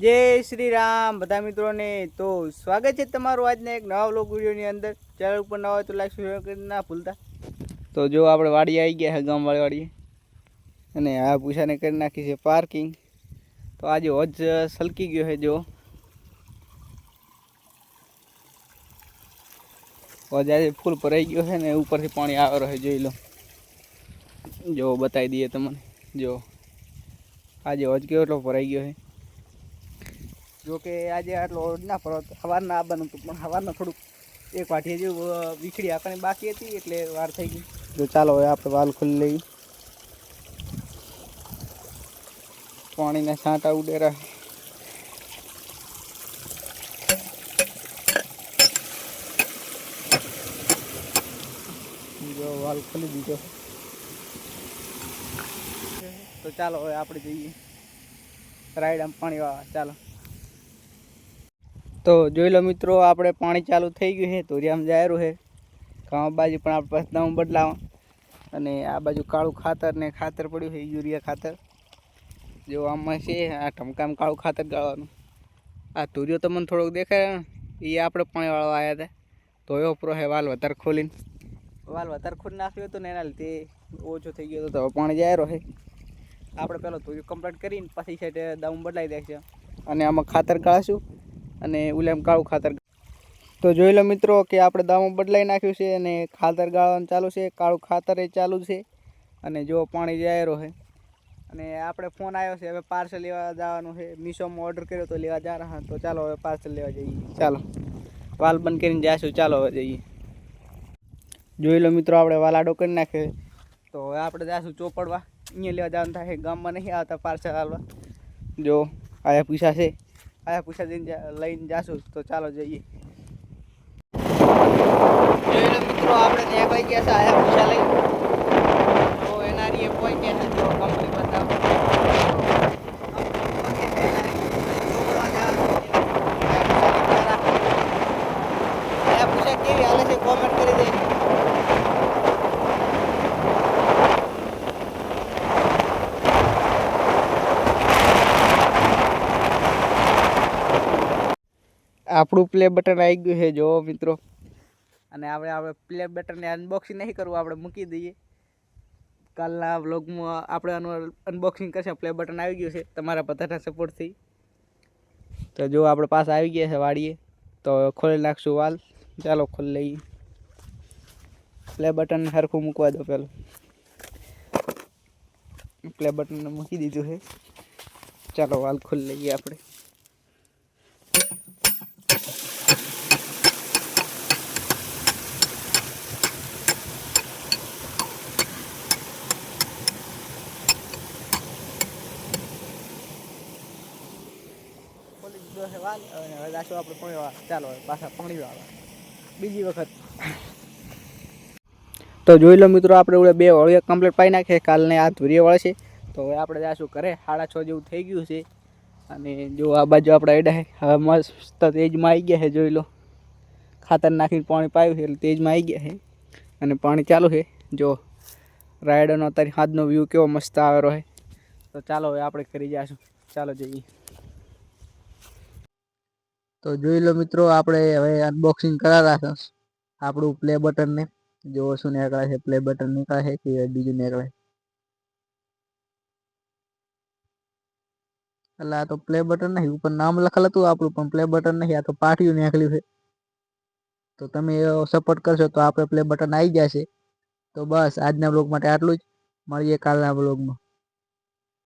જય શ્રી રામ. બધા મિત્રોને તો સ્વાગત છે તમારું આજના એક નવા વ્લોગ વિડીયોની અંદર. ચેનલ ઉપર નવા હોય તો લાઈક શેર કરી ના ભૂલતા. તો જો આપણે વાડી આવી ગયા છે ગામવાળી વાડીએ. અને આ પૂછાને કરી નાખી છે પાર્કિંગ તો આજે હોજ સલકી ગયો છે જો. હોજ આજે ફૂલ ભરાઈ ગયો છે ને ઉપરથી પાણી આવે રહે, જોઈ લો. જો બતાવી દઈએ તમને. જો આજે હોજ કેવો એટલો ભરાઈ ગયો છે જો કે આજે આટલો હોજ ના ફરો સવારના આવવાનું હતું પણ સવારના થોડુંક એક જેવું અ, વીખડી આકણી બાકી હતી એટલે વાર થઈ ગઈ. જો ચાલો હવે આપણે વાલ ખોલી લઈ પાણીના છાંટા ઉડેરા. બીજો વાલ ખોલી દીધો. તો ચાલો હવે આપણે જઈએ. રાઈડ આમ પાણી વાળવા ચાલો. તો જોઈ લો મિત્રો, આપણે પાણી ચાલુ થઈ ગયું છે તોરિયામ જાયરું છે. ગામ બાજુ પણ આપણે પાસે દમ બદલાવા. અને આ બાજુ કાળું ખાતર ને ખાતર પડ્યું છે, યુરિયા ખાતર. જો આમાં છે, આ ટમકામ કાળું ખાતર ગાળવાનું. આ ધોરિયો તમને થોડોક દેખાય એ આપણે પાણી વાળવા આવ્યા હતા. ધોયો પૂરો હે, વાલ વધારે ખોલીને. વાલ વધારે ખોલી નાખ્યો હતો ને, એના લીધે ઓછો થઈ ગયો હતો, તો પાણી જાયરો છે. આપણે પહેલો તુરિયો કમ્પ્લીટ કરીને પછી છે દામ બદલાઈ દેખશે અને આમાં ખાતર ગાળશું. અને ઉલેમ કાળું ખાતર તો જોઈ લો મિત્રો કે આપણે દામો બદલાઈ નાખ્યું છે અને ખાતર ગાળવાનું ચાલુ છે. કાળું ખાતર એ ચાલુ છે અને જો પાણી જાયરો છે. અને આપણે ફોન આવ્યો છે, હવે પાર્સલ લેવા જવાનું છે. મીશોમાં ઓર્ડર કર્યો તો લેવા જા રહ્યા, તો ચાલો હવે પાર્સલ લેવા જઈએ. ચાલો. વાલ બંધ કરીને જઈશું ચાલો હવે જઈએ. જોઈ લો મિત્રો, આપણે વાલાડો કરી નાખ્યો તો હવે આપણે જઈશું ચોપડવા. અહીંયા લેવા જવાનું થાય ગામમાં નહીં આવતા પાર્સલ હાલવા. જો આયા પૈસા છે. આયા દઈને લઈને જાશું તો ચાલો જઈએ જોઈ લો મિત્રો આપણે ત્યાં કઈ ગયા છે આયા પૈસા લઈ તો એના રીએ કોઈ ગયા છે જો કંપની બતાવો આયા પૈસા કેવી હાલે છે કોમેન્ટ કરી દે આપણું પ્લે બટન આવી ગયું છે જો મિત્રો. અને આપણે આપણે પ્લે બટનને અનબોક્સિંગ નહીં કરવું, આપણે મૂકી દઈએ. કાલના વ્લોગમાં આપણે આનું અનબોક્સિંગ કરશે પ્લે બટન આવી ગયું છે, તમારા બધાના સપોર્ટથી તો જો આપણે પાસે આવી ગયા છે વાડીએ, તો ખોલી નાખશું વાલ. ચાલો ખોલી લઈએ. પ્લે બટન સરખું મૂકવા દો પેલું. પ્લે બટન મૂકી દીધું છે. ચાલો વાલ ખોલી લઈએ આપણે. છે વાલ અને હવે જાશું આપણે પાણી ચાલો પાછા પાણી વાળવા બીજી વખત. તો જોઈ લો મિત્રો, આપણે ઓલે બે વળિયા કમ્પ્લીટ પાઈ નાખીએ કાલને આ ધુરીએ છે. તો હવે આપણે જાશું ઘરે. સાડા છ જેવું થઈ ગયું છે. અને જો આ બાજુ આપણે અડા હવે મસ્ત તેજમાં આવી ગયા છે, જોઈ લો. ખાતર નાખીને પાણી પાયું છે, એટલે તેજમાં આવી ગયા છે. અને પાણી ચાલુ છે. જો, રાયડોનો અત્યારે હાથનો વ્યૂ કેવો મસ્ત આવેલો છે. તો ચાલો હવે આપણે કરી જઈશું ચાલો જઈએ. તો જોઈ લો મિત્રો, આપણે હવે અનબોક્સિંગ કરાવ્યા છે આપણું પ્લે બટનને જોવો શું નીકળે છે પ્લે બટન નીકળે છે કે બીજું નીકળે એટલે આ તો પ્લે બટન નહીં, ઉપર નામ લખેલ હતું આપણું, પણ પ્લે બટન નહીં, આ તો પાટિયું નીકળ્યું છે. તો તમે સપોર્ટ કરશો તો આપણે પ્લે બટન આવી જશે. તો બસ આજના બ્લોગ માટે આટલું જ. મળીએ કાલના બ્લોગમાં